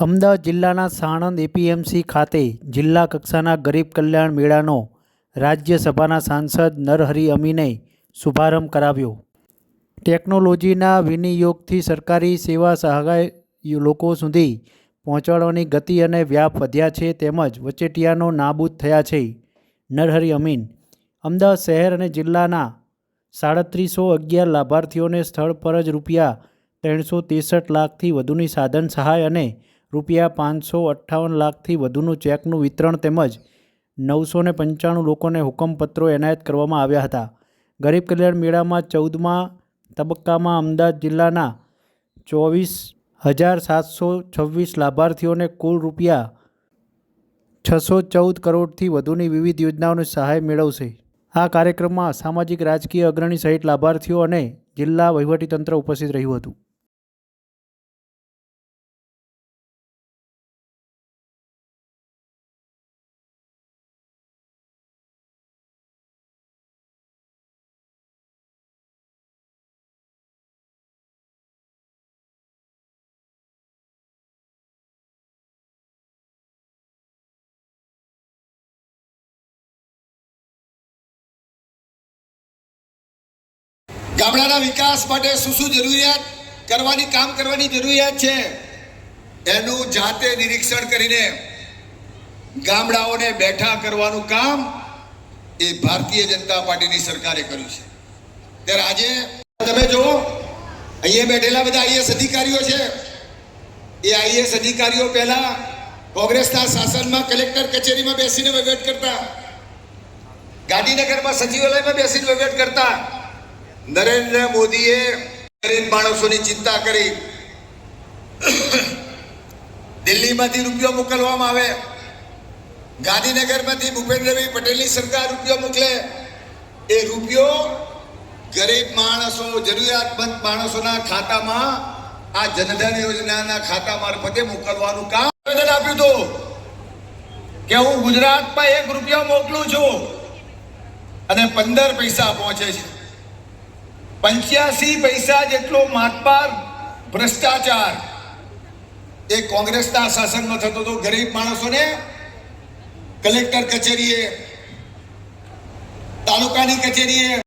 અમદાવાદ જિલ્લાના સાણંદ એપીએમસી ખાતે જિલ્લા કક્ષાના ગરીબ કલ્યાણ મેળાનો રાજ્યસભાના સાંસદ નરહરી અમીને શુભારંભ કરાવ્યો. ટેકનોલોજીના વિનિયોગથી સરકારી સેવા સહાય લોકો સુધી પહોંચાડવાની ગતિ અને વ્યાપ વધ્યા છે તેમજ વચેટિયાનો નાબૂદ થયા છે. નરહરી અમીન, અમદાવાદ શહેર અને જિલ્લાના સાડત્રીસો અગિયાર લાભાર્થીઓને સ્થળ પર જ રૂપિયા ત્રણસો ત્રેસઠ લાખથી વધુની સાધન સહાય અને રૂપિયા પાંચસો અઠ્ઠાવન લાખથી વધુનું ચેકનું વિતરણ તેમજ નવસો ને પંચાણું લોકોને હુકમપત્રો એનાયત કરવામાં આવ્યા હતા. ગરીબ કલ્યાણ મેળામાં ચૌદમા તબક્કામાં અમદાવાદ જિલ્લાના ચોવીસ હજાર સાતસો છવ્વીસ લાભાર્થીઓને કુલ રૂપિયા છસો ચૌદ કરોડથી વધુની વિવિધ યોજનાઓની સહાય મેળવશે. આ કાર્યક્રમમાં સામાજિક રાજકીય અગ્રણી સહિત લાભાર્થીઓ અને જિલ્લા વહીવટીતંત્ર ઉપસ્થિત રહ્યું હતું. ગામડાના વિકાસ માટે શું શું જરૂરિયાત? કરવાની કામ કરવાની જરૂરિયાત છે. એનું જાતે નિરીક્ષણ કરીને ગામડાઓને બેઠા કરવાનું કામ એ ભારતીય જનતા પાર્ટીની સરકારે કર્યું છે. ત્યારે આજે તમે જુઓ, અહીંયા બેઠેલા બધા આઈએસ અધિકારીઓ છે. એ આઈએસ અધિકારીઓ પહેલા કોંગ્રેસના શાસનમાં કલેક્ટર કચેરીમાં બેસીને વહીવટ કરતા. ગાંધીનગરમાં સચિવાલયમાં બેસીને વહીવટ કરતા. નરેન્દ્ર મોદીએ ગરીબ માણસોની ચિંતા કરી. દિલ્હીમાંથી રૂપિયો મોકલવામાં આવે. ગાંધીનગરમાંથી ભૂપેન્દ્રભાઈ પટેલની સરકાર રૂપિયો મોકલે. એ રૂપિયો ગરીબ માણસો, જરૂરિયાતમંદ માણસોના ખાતામાં આ જનધન યોજનાના ખાતા મારફતે મોકલવાનું કામ આવેદન આપ્યું હતું કે હું ગુજરાતમાં એક રૂપિયો મોકલું છું અને પંદર પૈસા પહોંચે છે. પંચ્યાસી પૈસા જેટલો માતબાર ભ્રષ્ટાચાર. એ કોંગ્રેસના શાસનમાં થતો હતો. ગરીબ માણસોને કલેક્ટર કચેરીએ, તાલુકાની કચેરીએ